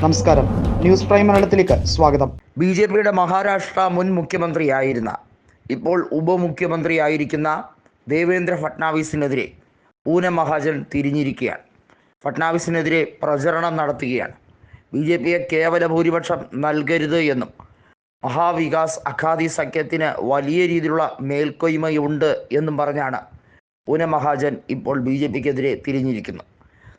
നമസ്കാരം. News prime മലയാളത്തിലേക്ക് സ്വാഗതം. ബി ജെ പിയുടെ മഹാരാഷ്ട്ര മുൻ മുഖ്യമന്ത്രിയായിരുന്ന ഇപ്പോൾ ഉപമുഖ്യമന്ത്രിയായിരിക്കുന്ന ദേവേന്ദ്ര ഫട്നാവിസിനെതിരെ പൂന മഹാജൻ തിരിഞ്ഞിരിക്കുകയാണ്. ഫട്നാവിസിനെതിരെ പ്രചരണം നടത്തുകയാണ്. ബി ജെ പിയെ കേവല ഭൂരിപക്ഷം നൽകരുത് എന്നും മഹാവികാസ് അഖാദി സഖ്യത്തിന് വലിയ രീതിയിലുള്ള മേൽക്കൊയ്മയുണ്ട് എന്നും പറഞ്ഞാണ് പൂന മഹാജൻ ഇപ്പോൾ ബി ജെ പിക്കെതിരെ തിരിഞ്ഞിരിക്കുന്നത്.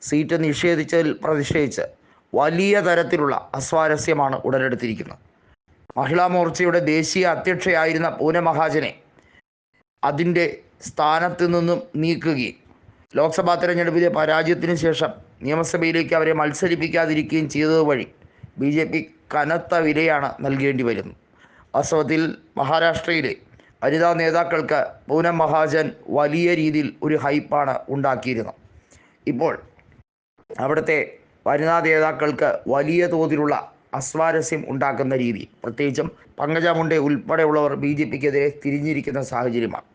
സീറ്റ് നിഷേധിച്ചതിൽ പ്രതിഷേധിച്ച് വലിയ തരത്തിലുള്ള അസ്വാരസ്യമാണ് ഉടലെടുത്തിരിക്കുന്നത്. മഹിളാ മോർച്ചയുടെ ദേശീയ അധ്യക്ഷയായിരുന്ന പൂന മഹാജനെ അതിന്റെ സ്ഥാനത്ത് നിന്നും നീക്കുകയും ലോക്സഭാ തെരഞ്ഞെടുപ്പിലെ പരാജയത്തിന് ശേഷം നിയമസഭയിലേക്ക് അവരെ മത്സരിപ്പിക്കാതിരിക്കുകയും ചെയ്തത് വഴി ബി ജെ പി കനത്ത വിലയാണ് നൽകേണ്ടി വരുന്നത്. വാസ്തവത്തിൽ മഹാരാഷ്ട്രയിലെ വനിതാ നേതാക്കൾക്ക് പൂനം മഹാജൻ വലിയ രീതിയിൽ ഒരു ഹൈപ്പാണ് ഉണ്ടാക്കിയിരുന്നത്. ഇപ്പോൾ അവിടുത്തെ വനിതാ നേതാക്കൾക്ക് വലിയ തോതിലുള്ള അസ്വാരസ്യം ഉണ്ടാക്കുന്ന രീതി. പ്രത്യേകിച്ചും പങ്കജ ഉൾപ്പെടെയുള്ളവർ ബി ജെ പിക്കെതിരെ തിരിഞ്ഞിരിക്കുന്ന സാഹചര്യമാണ്.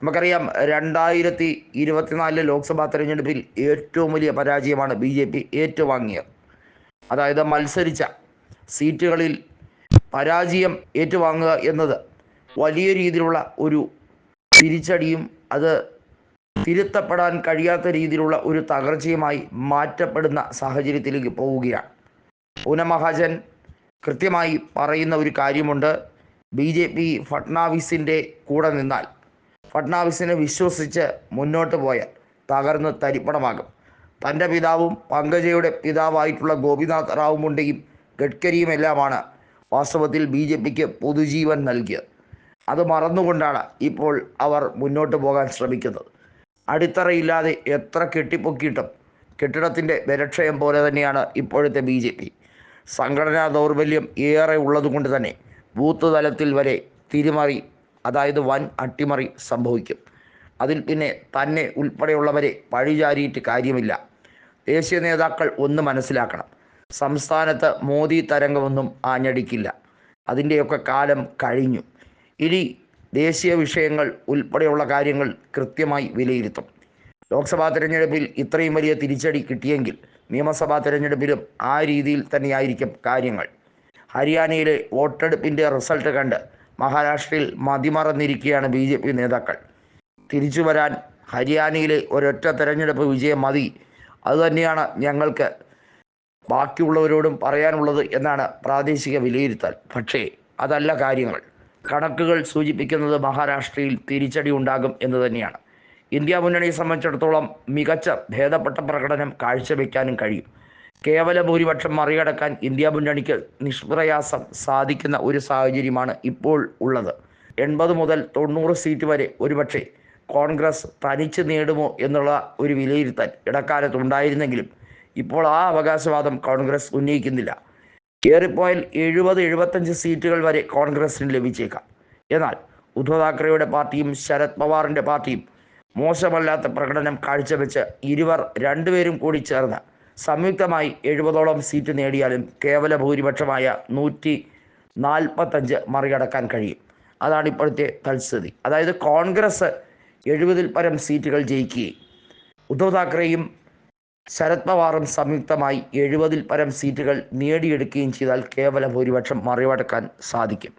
നമുക്കറിയാം രണ്ടായിരത്തി ഇരുപത്തിനാലിലെ ലോക്സഭാ തെരഞ്ഞെടുപ്പിൽ ഏറ്റവും വലിയ പരാജയമാണ് ബി ജെ പി ഏറ്റുവാങ്ങിയത്. അതായത് മത്സരിച്ച സീറ്റുകളിൽ പരാജയം ഏറ്റുവാങ്ങുക എന്നത് വലിയ രീതിയിലുള്ള ഒരു തിരിച്ചടിയും അത് തിരുത്തപ്പെടാൻ കഴിയാത്ത രീതിയിലുള്ള ഒരു തകർച്ചയുമായി മാറ്റപ്പെടുന്ന സാഹചര്യത്തിലേക്ക് പോവുകയാണ്. പൂനമഹാജൻ കൃത്യമായി പറയുന്ന ഒരു കാര്യമുണ്ട്. ബി ജെ പി ഫട്നാവിസിന്റെ കൂടെ നിന്നാൽ ഫട്നാവിസിനെ വിശ്വസിച്ച് മുന്നോട്ട് പോയാൽ തകർന്ന് തരിപ്പണമാകും. തന്റെ പിതാവും പങ്കജയുടെ പിതാവായിട്ടുള്ള ഗോപിനാഥ് റാവുമുണ്ടെയും ഗഡ്കരിയും എല്ലാമാണ് വാസ്തവത്തിൽ ബി ജെ പിക്ക് പൊതുജീവൻ നൽകിയത്. അത് മറന്നുകൊണ്ടാണ് ഇപ്പോൾ അവർ മുന്നോട്ട് പോകാൻ ശ്രമിക്കുന്നത്. അടിത്തറയില്ലാതെ എത്ര കെട്ടിപ്പൊക്കിയിട്ടും കെട്ടിടത്തിന്റെ ബലക്ഷയം പോലെ തന്നെയാണ് ഇപ്പോഴത്തെ ബി ജെ പി. സംഘടനാ ദൗർബല്യം ഏറെ ഉള്ളതുകൊണ്ട് തന്നെ ബൂത്ത് തലത്തിൽ വരെ തിരിമറി അതായത് വൻ അട്ടിമറി സംഭവിക്കും. അതിൽ പിന്നെ തന്നെ ഉൾപ്പെടെയുള്ളവരെ പഴിചാരിയിട്ട് കാര്യമില്ല. ദേശീയ നേതാക്കൾ ഒന്ന് മനസ്സിലാക്കണം. സംസ്ഥാനത്ത് മോദി തരംഗമൊന്നും ആഞ്ഞടിക്കില്ല. അതിന്റെയൊക്കെ കാലം കഴിഞ്ഞു. ഇനി ദേശീയ വിഷയങ്ങൾ ഉൾപ്പെടെയുള്ള കാര്യങ്ങൾ കൃത്യമായി വിലയിരുത്തും. ലോക്സഭാ തെരഞ്ഞെടുപ്പിൽ ഇത്രയും വലിയ തിരിച്ചടി കിട്ടിയെങ്കിൽ നിയമസഭാ തെരഞ്ഞെടുപ്പിലും ആ രീതിയിൽ തന്നെയായിരിക്കും കാര്യങ്ങൾ. ഹരിയാനയിലെ വോട്ടെടുപ്പിന്റെ റിസൾട്ട് കണ്ട് മഹാരാഷ്ട്രയിൽ മതിമറന്നിരിക്കുകയാണ് ബി ജെ പി നേതാക്കൾ. തിരിച്ചു വരാൻ ഹരിയാനയിലെ ഒരൊറ്റ തെരഞ്ഞെടുപ്പ് വിജയം മതി. അതുതന്നെയാണ് ഞങ്ങൾക്ക് ബാക്കിയുള്ളവരോടും പറയാനുള്ളത് എന്നാണ് പ്രാദേശിക വിലയിരുത്തൽ. പക്ഷേ അതല്ല കാര്യങ്ങൾ. കണക്കുകൾ സൂചിപ്പിക്കുന്നത് മഹാരാഷ്ട്രയിൽ തിരിച്ചടി ഉണ്ടാകും എന്ന് തന്നെയാണ്. ഇന്ത്യ മുന്നണിയെ സംബന്ധിച്ചിടത്തോളം മികച്ച ഭേദപ്പെട്ട പ്രകടനം കാഴ്ചവെക്കാനും കഴിയും. കേവല ഭൂരിപക്ഷം മറികടക്കാൻ ഇന്ത്യ മുന്നണിക്ക് നിഷ്പ്രയാസം സാധിക്കുന്ന ഒരു സാഹചര്യമാണ് ഇപ്പോൾ ഉള്ളത്. എൺപത് മുതൽ തൊണ്ണൂറ് സീറ്റ് വരെ ഒരുപക്ഷെ കോൺഗ്രസ് തനിച്ച് നേടുമോ എന്നുള്ള ഒരു വിലയിരുത്തൽ ഇടക്കാലത്ത് ഉണ്ടായിരുന്നെങ്കിലും ഇപ്പോൾ ആ അവകാശവാദം കോൺഗ്രസ് ഉന്നയിക്കുന്നില്ല. ഏറിപ്പോയാൽ എഴുപത് എഴുപത്തഞ്ച് സീറ്റുകൾ വരെ കോൺഗ്രസിന് ലഭിച്ചേക്കാം. എന്നാൽ ഉദ്ധവ് താക്കറെയുടെ പാർട്ടിയും ശരത് പവാറിന്റെ പാർട്ടിയും മോശമല്ലാത്ത പ്രകടനം കാഴ്ചവെച്ച് ഇരുവർ രണ്ടുപേരും കൂടി ചേർന്ന് സംയുക്തമായി എഴുപതോളം സീറ്റ് നേടിയാലും കേവല ഭൂരിപക്ഷമായ നൂറ്റി നാൽപ്പത്തഞ്ച് മറികടക്കാൻ കഴിയും. അതാണ് ഇപ്പോഴത്തെ തൽസ്ഥിതി. അതായത് കോൺഗ്രസ് എഴുപതിൽ പരം സീറ്റുകൾ ജയിക്കുകയും ഉദ്ധവ് താക്കറെയും ശരത് പവാറും സംയുക്തമായി എഴുപതിൽ പരം സീറ്റുകൾ നേടിയെടുക്കുകയും ചെയ്താൽ കേവല ഭൂരിപക്ഷം മറികടക്കാൻ സാധിക്കും.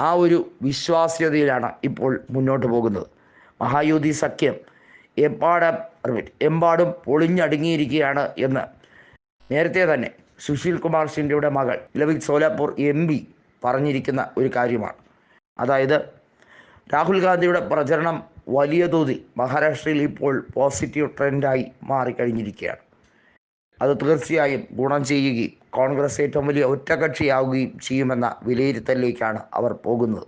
ആ ഒരു വിശ്വാസ്യതയിലാണ് ഇപ്പോൾ മുന്നോട്ട് പോകുന്നത്. മഹായുതി സഖ്യം എമ്പാടം എമ്പാടും പൊളിഞ്ഞടുങ്ങിയിരിക്കുകയാണ് എന്ന്. നേരത്തെ തന്നെ സുശീൽ കുമാർ സിൻഡയുടെ മകൾ ലവിക് സോലാപൂർ എം പി പറഞ്ഞിരിക്കുന്ന ഒരു കാര്യമാണ്. അതായത് രാഹുൽ ഗാന്ധിയുടെ പ്രചരണം വലിയ തോതിൽ മഹാരാഷ്ട്രയിൽ ഇപ്പോൾ പോസിറ്റീവ് ട്രെൻഡായി മാറിക്കഴിഞ്ഞിരിക്കുകയാണ്. അത് തീർച്ചയായും ഗുണം ചെയ്യുകയും കോൺഗ്രസ് ഏറ്റവും വലിയ ഒറ്റകക്ഷിയാവുകയും ചെയ്യുമെന്ന വിലയിരുത്തലിലേക്കാണ് അവർ പോകുന്നത്.